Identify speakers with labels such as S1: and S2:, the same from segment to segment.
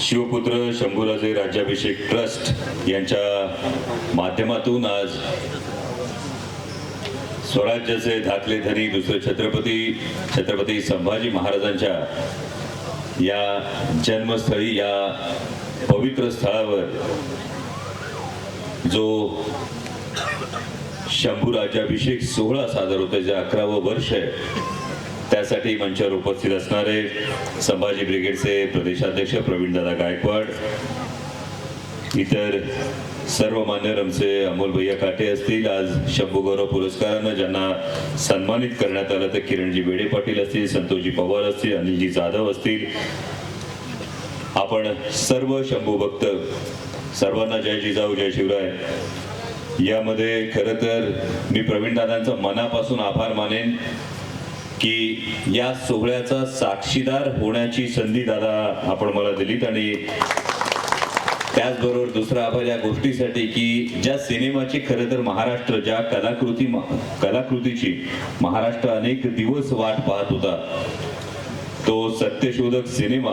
S1: शिवपुत्र शंभूराजे राज्याभिषेक ट्रस्ट यांच्या माध्यमातून आज स्वराज्याचे धाकले धनी दुसरे छत्रपती छत्रपती संभाजी महाराजांच्या या जन्मस्थळी या पवित्र स्थळावर जो शंभू राज्याभिषेक सोहळा सादर होतोय जे अकरावं वर्ष आहे त्यासाठी मंचावर उपस्थित असणारे संभाजी ब्रिगेडचे प्रदेशाध्यक्ष प्रवीणदादा गायकवाड इतर सर्व मान्यवर आमचे अमोल भैया काटे असतील. आज शंभू गौरव पुरस्कारानं ज्यांना सन्मानित करण्यात आलं तर किरणजी बेडे पाटील असतील संतोषजी पवार असतील अनिलजी जाधव असतील. आपण सर्व शंभू भक्त सर्वांना जय जिजाऊ जय शिवराय. यामध्ये खरं तर मी प्रवीण दादांचा मनापासून आभार मानेन. की या सोहळ्याचा साक्षीदार होण्याची संधी दादा आपण मला दिलीत आणि त्याचबरोबर दुसरा आभार या गोष्टीसाठी की ज्या सिनेमाची खरं तर महाराष्ट्र ज्या कलाकृती कलाकृतीची महाराष्ट्र अनेक दिवस वाट पाहत होता तो सत्यशोधक सिनेमा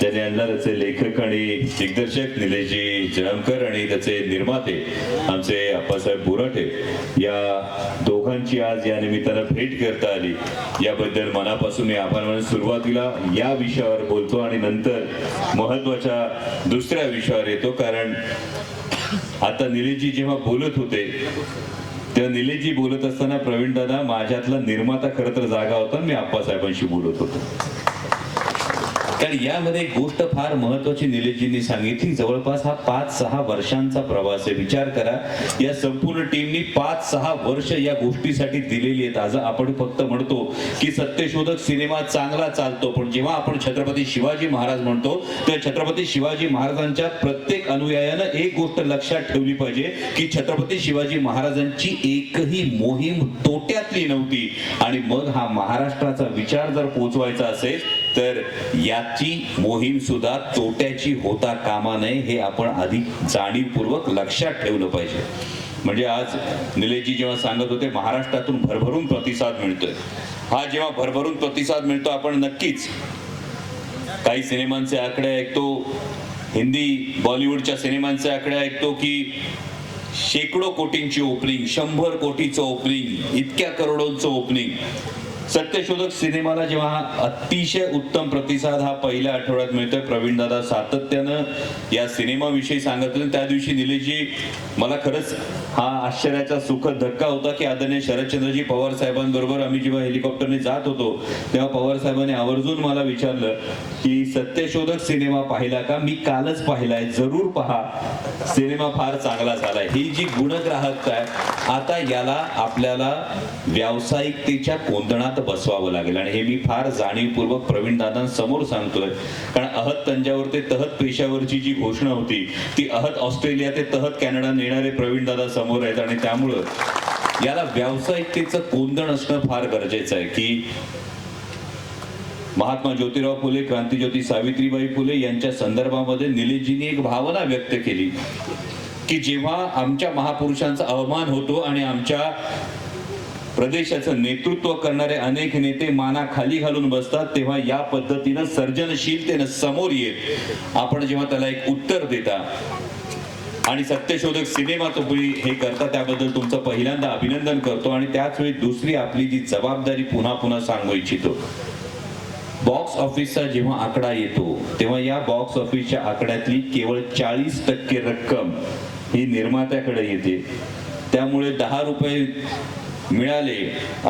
S1: त्याने आणला त्याचे लेखक आणि दिग्दर्शक निलेशजी जळमकर आणि त्याचे निर्माते आमचे अप्पासाहेब बोराटे या दोघांची आज या निमित्तानं भेट करता आली. याबद्दल मनापासून मी आभार म्हणून सुरुवातीला या विषयावर बोलतो आणि नंतर महत्त्वाच्या दुसऱ्या विषयावर येतो. कारण आता निलेशजी जेव्हा बोलत होते तेव्हा निलेशजी बोलत असताना प्रवीण दादा माझ्यातला निर्माता खरं तर जागा होता मी आप्पासाहेबांशी बोलत होतो. कारण यामध्ये एक गोष्ट फार महत्वाची निलेशजींनी सांगितली. जवळपास हा पाच सहा वर्षांचा प्रवास आहे. विचार करा. या संपूर्ण टीमनी पाच सहा वर्ष या गोष्टीसाठी दिलेली आहेत. आज आपण फक्त म्हणतो की सत्यशोधक सिनेमा चांगला चालतो. पण जेव्हा आपण छत्रपती शिवाजी महाराज म्हणतो तर छत्रपती शिवाजी महाराजांच्या प्रत्येक अनुयायानं एक गोष्ट लक्षात ठेवली पाहिजे की छत्रपती शिवाजी महाराजांची एकही मोहीम तोट्यातली नव्हती. आणि मग हा महाराष्ट्राचा विचार जर पोचवायचा असेल तर याची मोहीम सुद्धा तोट्याची होता कामा नये हे आपण आधी जाणीवपूर्वक लक्षात ठेवलं पाहिजे. म्हणजे आज निलेशजी जेव्हा सांगत होते महाराष्ट्रातून भरभरून प्रतिसाद मिळतोय. हा जेव्हा भरभरून प्रतिसाद मिळतो आपण नक्कीच काही सिनेमांचे आकडे ऐकतो हिंदी बॉलिवूडच्या सिनेमांचे आकडे ऐकतो की शेकडो कोटींची ओपनिंग शंभर कोटीचं ओपनिंग इतक्या करोडोंचं ओपनिंग. सत्यशोधक सिनेमाला जेव्हा अतिशय उत्तम प्रतिसाद हा पहिल्या आठवड्यात मिळतोय प्रवीणदादा सातत्यानं या सिनेमाविषयी सांगत होते त्या दिवशी निलेशजी मला खरंच हा आश्चर्याचा सुखद धक्का होता की आदरणीय शरदचंद्रजी पवार साहेबांबरोबर आम्ही जेव्हा हेलिकॉप्टरने जात होतो तेव्हा पवार साहेबांनी आवर्जून मला विचारलं की सत्यशोधक सिनेमा पाहिला का? मी कालच पाहिलाय जरूर पहा. सिनेमा फार चांगला झालाय. ही जी गुणग्राहकता आहे आता याला आपल्याला व्यावसायिकतेच्या कोंदणात बसवावं लागेल. आणि हे मी फार जाणीवपूर्वक प्रवीण दादांसमोर सांगतोय. कारण अहत तंजावर ते तहत पेशावरची जी घोषणा होती ती अहत ऑस्ट्रेलिया ते तहत कॅनडा नेणारे प्रवीण दादा समोर आहेत. आणि त्यामुळं याला व्यावसायिकतेचं कोंदण असणं फार गरजेचं आहे की महात्मा ज्योतिराव फुले क्रांतीज्योती सावित्रीबाई फुले यांच्या संदर्भामध्ये निलेशजींनी एक भावना व्यक्त केली की जेव्हा आमच्या महापुरुषांचा अवमान होतो आणि आमच्या प्रदेशाचं नेतृत्व करणारे अनेक नेते माना खाली घालून बसतात तेव्हा या पद्धतीनं सर्जनशीलतेनं समोर येत आपण जेव्हा त्याला एक उत्तर देता. आणि सत्यशोधक सिनेमा तुम्ही हे करता त्याबद्दल तुमचं पहिल्यांदा अभिनंदन करतो आणि त्याच वेळी दुसरी आपली जी जबाबदारी पुन्हा पुन्हा सांगू इच्छितो. बॉक्स ऑफिसचा जेव्हा आकडा येतो तेव्हा या बॉक्स ऑफिसच्या आकड्यातली केवळ चाळीस टक्के रक्कम ही निर्मात्याकडे येते. त्यामुळे दहा रुपये मिळाले.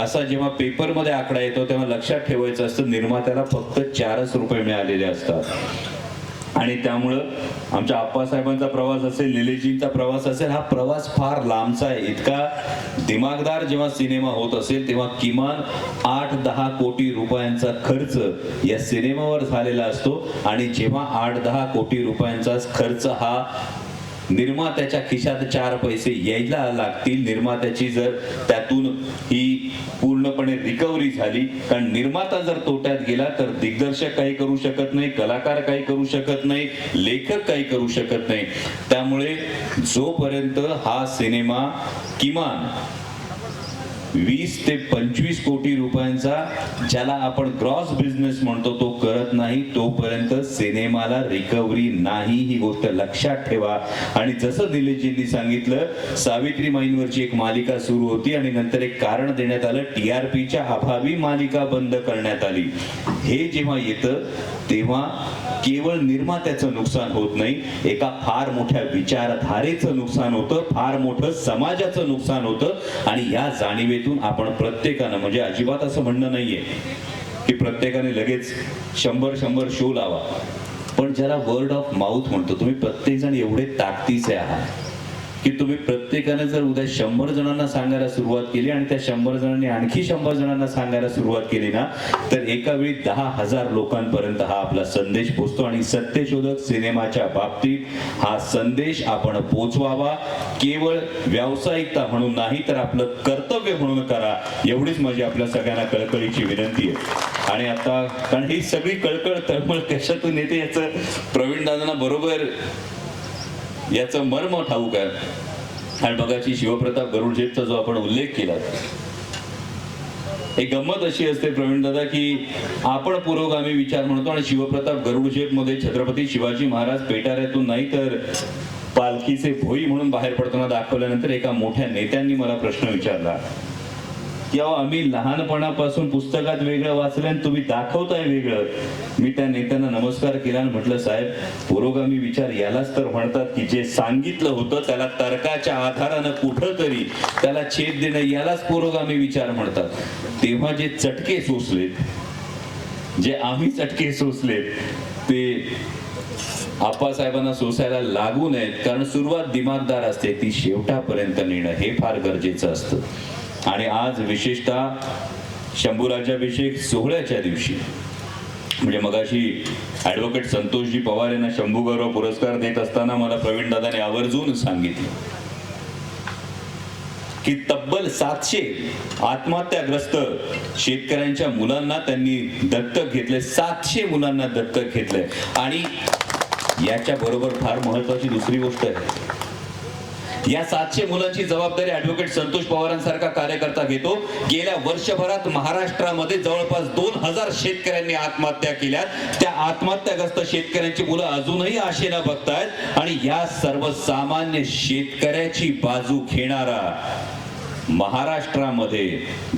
S1: असा जेव्हा पेपरमध्ये आकडा येतो तेव्हा लक्षात ठेवायचं असतं निर्मात्याला फक्त चारच रुपये मिळालेले असतात. आणि त्यामुळं आमच्या आप्पासाहेबांचा प्रवास असेल लिलेजींचा प्रवास असेल हा प्रवास फार लांबचा आहे. इतका दिमागदार जेव्हा सिनेमा होत असेल तेव्हा किमान आठ दहा कोटी रुपयांचा खर्च या सिनेमावर झालेला असतो. आणि जेव्हा आठ दहा कोटी रुपयांचा खर्च हा निर्मात्याच्या खिशात चार पैसे यायला लागतील. निर्मात्याची जर त्यातून ही पूर्णपणे रिकव्हरी झाली कारण निर्माता जर तोट्यात गेला तर दिग्दर्शक काही करू शकत नाही कलाकार काही करू शकत नाही लेखक काही करू शकत नाही. त्यामुळे जोपर्यंत हा सिनेमा किमान वीस ते पंचवीस कोटी रुपयांचा ज्याला आपण ग्रॉस बिझनेस म्हणतो तो करत नाही तोपर्यंत सिनेमाला रिकव्हरी नाही ही गोष्ट लक्षात ठेवा. आणि जसं दिलीपजींनी सांगितलं सावित्री माईंवरची एक मालिका सुरू होती आणि नंतर एक कारण देण्यात आलं टीआरपीच्या अभावी मालिका बंद करण्यात आली. हे जेव्हा येतं तेव्हा केवळ निर्मात्याचं नुकसान होत नाही एका फार मोठ्या विचारधारेचं नुकसान होतं फार मोठं समाजाचं नुकसान होतं आणि या जाणीवेतून आपण प्रत्येकानं म्हणजे अजिबात असं म्हणणं नाहीये की प्रत्येकाने लगेच शंभर शंभर शो लावा. पण ज्याला वर्ड ऑफ माउथ म्हणतो तुम्ही प्रत्येक जण एवढे ताकदीचे आहात. की तुम्ही प्रत्येकाने जर उद्या शंभर जणांना सांगायला सुरुवात केली आणि त्या शंभर जणांनी आणखी शंभर जणांना सांगायला सुरुवात केली ना तर एका वेळी दहा हजार लोकांपर्यंत हा आपला संदेश पोचतो आणि सत्यशोधक सिनेमाच्या बाबतीत हा संदेश आपण पोचवावा. केवळ व्यावसायिकता म्हणून नाही तर आपलं कर्तव्य म्हणून करा. एवढीच माझी आपल्या सगळ्यांना कळकळीची विनंती आहे. आणि आता कारण ही सगळी कळकळ तळमळ कशातून येते याचं प्रवीण दादांना बरोबर याचं मर्म ठाऊक आहे आणि बघाची शिवप्रताप गरुडशेठचा जो आपण उल्लेख केला एक गंमत अशी असते प्रवीण दादा की आपण पुरोगामी विचार म्हणतो आणि शिवप्रताप गरुडशेठमध्ये छत्रपती शिवाजी महाराज पेटाऱ्यातून नाही तर पालखीचे भोई म्हणून बाहेर पडताना दाखवल्यानंतर एका मोठ्या नेत्यांनी मला प्रश्न विचारला. की अहो आम्ही लहानपणापासून पुस्तकात वेगळं वाचलं आणि तुम्ही दाखवताय वेगळं. मी त्या नेत्यांना नमस्कार केला आणि म्हटलं साहेब पुरोगामी विचार यालाच तर म्हणतात की जे सांगितलं होतं त्याला तर्काच्या आधारानं कुठं तरी त्याला छेद देणं यालाच पुरोगामी विचार म्हणतात. तेव्हा जे चटके सोसलेत जे आम्ही चटके सोसलेत ते आप्पासाहेबांना सोसायला लागू नयेत कारण सुरुवात दिमागदार असते ती शेवटापर्यंत नेणं हे फार गरजेचं असतं. आणि आज विशेषतः शंभूराज्याभिषेक सोहळ्याच्या दिवशी. म्हणजे मगाशी ॲडव्होकेट संतोषजी पवार यांना शंभू गौरव पुरस्कार देत असताना मला प्रवीण दादाने आवर्जून सांगितलं की तब्बल सातशे आत्महत्याग्रस्त शेतकऱ्यांच्या मुलांना त्यांनी दत्तक घेतले सातशे मुलांना दत्तक घेतलंय. आणि याच्या बरोबर फार महत्वाची दुसरी गोष्ट आहे. या सातशे मुलांची जबाबदारी ऍडव्होकेट संतोष पवारांसारखा कार्यकर्ता घेतो. गेल्या वर्षभरात महाराष्ट्रामध्ये जवळपास दोन हजार शेतकऱ्यांनी आत्महत्या केल्या. त्या आत्महत्याग्रस्त शेतकऱ्यांची मुलं अजूनही आशेनं बघतायत. आणि या सर्वसामान्य शेतकऱ्याची बाजू घेणारा महाराष्ट्रामध्ये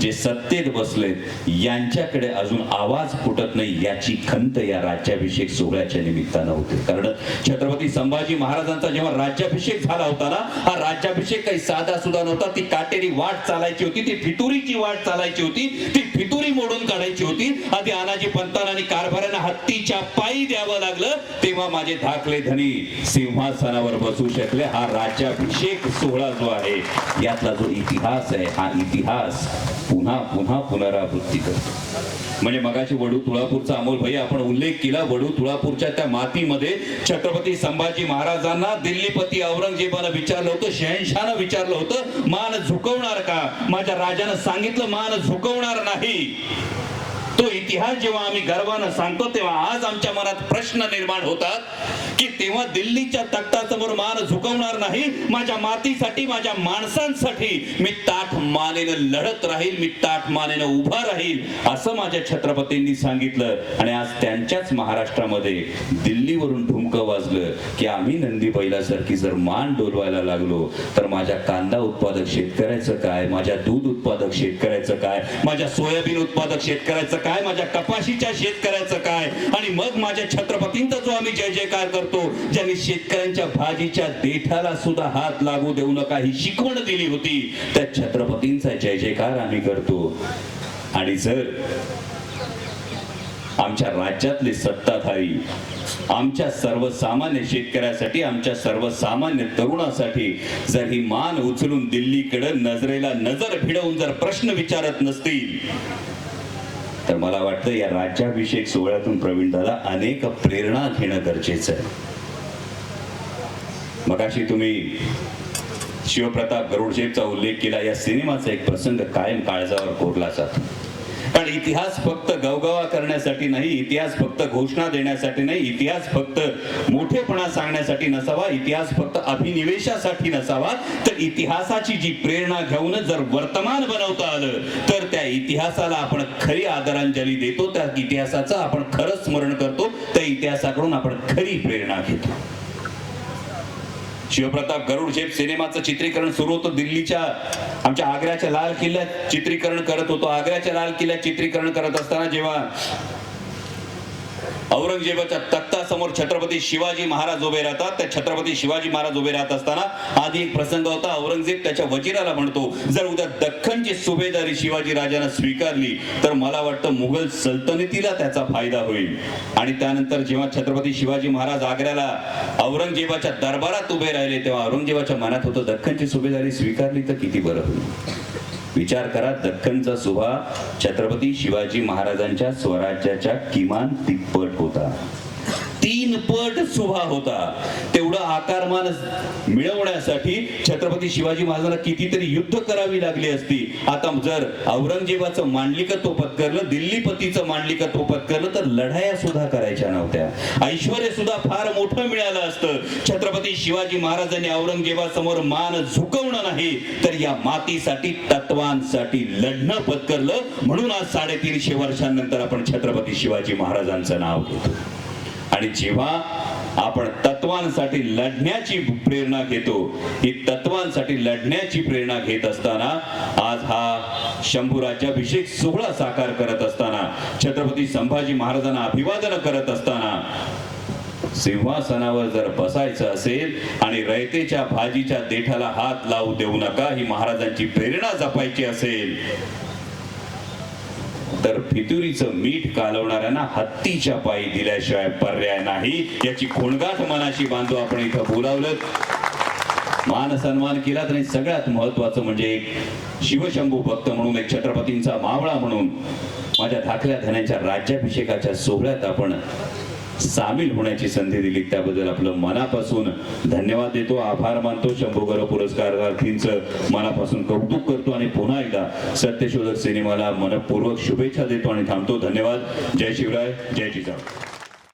S1: जे सत्तेत बसलेत यांच्याकडे अजून आवाज फुटत नाही याची खंत या राज्याभिषेक सोहळ्याच्या निमित्तानं होते. कारण छत्रपती संभाजी महाराजांचा जेव्हा राज्याभिषेक झाला होता ना हा राज्याभिषेक काही साधा सुद्धा नव्हता. ती काटेरी वाट चालायची होती ती फितुरीची वाट चालायची होती ती फितुरी मोडून काढायची होती. आधी अनाजी पंतांना आणि कारभाऱ्यांना हत्तीच्या पायी द्यावं लागलं तेव्हा माझे धाकले धनी सिंहासनावर बसू शकले. हा राज्याभिषेक सोहळा जो आहे यातला जो इतिहास इतिहास आहे. हा इतिहास पुन्हा पुन्हा पुनरावृत्ती करतो. म्हणजे मगाशी वडू तुळापूरचा अमोल भाई आपण उल्लेख केला वडू तुळापूरच्या त्या मातीमध्ये छत्रपती संभाजी महाराजांना दिल्लीपती औरंगजेबानं विचारलं होतं शहनशानं विचारलं होतं मान झुकवणार का? माझ्या राजानं सांगितलं मान झुकवणार नाही. तो इतिहास जेव्हा आम्ही गर्वानं सांगतो तेव्हा आज आमच्या मनात प्रश्न निर्माण होतात की तेव्हा दिल्लीच्या तख्तासमोर मान झुकवणार नाही माझ्या मातीसाठी माझ्या माणसांसाठी मी ताठ मानेनं लढत राहील मी ताठ मानेनं उभा राहील असं माझ्या छत्रपतींनी सांगितलं. आणि आज त्यांच्याच महाराष्ट्रामध्ये दिल्लीवरून धुमकं वाजलं की आम्ही नंदी बैलासारखी जर मान डोलवायला लागलो तर माझ्या कांदा उत्पादक शेतकऱ्याचं काय माझ्या दूध उत्पादक शेतकऱ्याचं काय माझ्या सोयाबीन उत्पादक शेतकऱ्याचं काय? काय माझ्या कपाशीच्या शेतकऱ्याचं काय? आणि मग माझ्या छत्रपतींचा जो आम्ही जय जयकार करतो ज्यांनी शेतकऱ्यांच्या भाजीच्या देठाला सुद्धा हात लागू देऊ नका ही शिकवण दिली होती त्या छत्रपतींचा जय जयकार आम्ही करतो. आणि जर आमच्या राज्यातले सत्ताधारी आमच्या सर्वसामान्य शेतकऱ्यासाठी आमच्या सर्वसामान्य तरुणासाठी जर ही मान उचलून दिल्लीकडे नजरेला नजर भिडवून जर प्रश्न विचारत नसतील तर मला वाटतं या राज्याभिषेक सोहळ्यातून प्रवीण दादा अनेक प्रेरणा घेणं गरजेचं आहे. मगाशी तुम्ही शिवप्रताप गरुडशेबचा उल्लेख केला या सिनेमाचा एक प्रसंग कायम काळजावर कोरला जातो. पण इतिहास फक्त गवगवा करण्यासाठी नाही इतिहास फक्त घोषणा देण्यासाठी नाही इतिहास फक्त मोठेपणा सांगण्यासाठी नसावा इतिहास फक्त अभिनिवेशासाठी नसावा. तर इतिहासाची जी प्रेरणा घेऊन जर वर्तमान बनवता आलं तर त्या इतिहासाला आपण खरी आदरांजली देतो त्या इतिहासाचं आपण खरंच स्मरण करतो त्या इतिहासाकडून आपण खरी प्रेरणा घेतो. शिवप्रताप गरुड झेप सिनेमाचं चित्रीकरण सुरू होतं दिल्लीच्या आमच्या आग्र्याच्या लाल किल्ल्यात चित्रीकरण करत होतो. आग्र्याच्या लाल किल्ल्यात चित्रीकरण करत असताना जेव्हा औरंगजेबाच्या तख्तासमोर छत्रपती शिवाजी महाराज उभे राहतात. त्या छत्रपती शिवाजी महाराज उभे राहत असताना आधी एक प्रसंग होता. औरंगजेब त्याच्या वजिराला म्हणतो जर उद्या दख्खनची सुभेदारी शिवाजी राजानं स्वीकारली तर मला वाटतं मुघल सल्तनतीला त्याचा फायदा होईल. आणि त्यानंतर जेव्हा छत्रपती शिवाजी महाराज आग्र्याला औरंगजेबाच्या दरबारात उभे राहिले तेव्हा औरंगजेबाच्या मनात होतं दख्खनची सुभेदारी स्वीकारली तर किती बरं होईल. विचार करा दख्खनचा सुभा छत्रपती शिवाजी महाराजांच्या स्वराज्याच्या किमान तिप्पट होता. तीन पट सुभा होता. तेवढं आकारमान मिळवण्यासाठी छत्रपती शिवाजी महाराजांना कितीतरी युद्ध करावी लागली असती. आता जर औरंगजेबाचं मांडलिकत्व पत्करलं दिल्लीपतीचं मांडलिकत्व पत्करलं तर लढाया सुद्धा करायच्या नव्हत्या. ऐश्वर सुद्धा फार मोठं मिळालं असतं. छत्रपती शिवाजी महाराजांनी औरंगजेबासमोर मान झुकवणं नाही तर या मातीसाठी तत्वांसाठी लढणं पत्करलं. म्हणून आज साडेतीनशे वर्षांनंतर आपण छत्रपती शिवाजी महाराजांचं नाव घेतो. आणि जेव्हा आपण तत्वांसाठी लढण्याची प्रेरणा घेतो ही तत्वांसाठी लढण्याची प्रेरणा घेत असताना आज हा शंभू राज्याभिषेक सोहळा साकार करत असताना छत्रपती संभाजी महाराजांना अभिवादन करत असताना सिंहासनावर जर बसायचं असेल आणि रयतेच्या भाजीच्या देठाला हात लावू देऊ नका ही महाराजांची प्रेरणा जपायची असेल तर फितुरीचं मीठ कालवणाऱ्यांना हत्तीच्या पायी दिल्याशिवाय पर्याय नाही. याची खोणगाठ मनाशी बांधू आपण इथं बोलावलं. मान सन्मान केला तरी सगळ्यात महत्वाचं म्हणजे एक शिवशंभू भक्त म्हणून एक छत्रपतींचा मावळा म्हणून माझ्या धाकल्या धन्यांच्या राज्याभिषेकाच्या सोहळ्यात आपण सामील होण्याची संधी दिली. त्याबद्दल आपलं मनापासून धन्यवाद देतो. आभार मानतो शंभू गौरव पुरस्कारार्थींचं मनापासून कौतुक करतो आणि पुन्हा एकदा सत्यशोधक सिनेमाला मनपूर्वक शुभेच्छा देतो आणि थांबतो. धन्यवाद. जय शिवराय. जय जिजाऊ.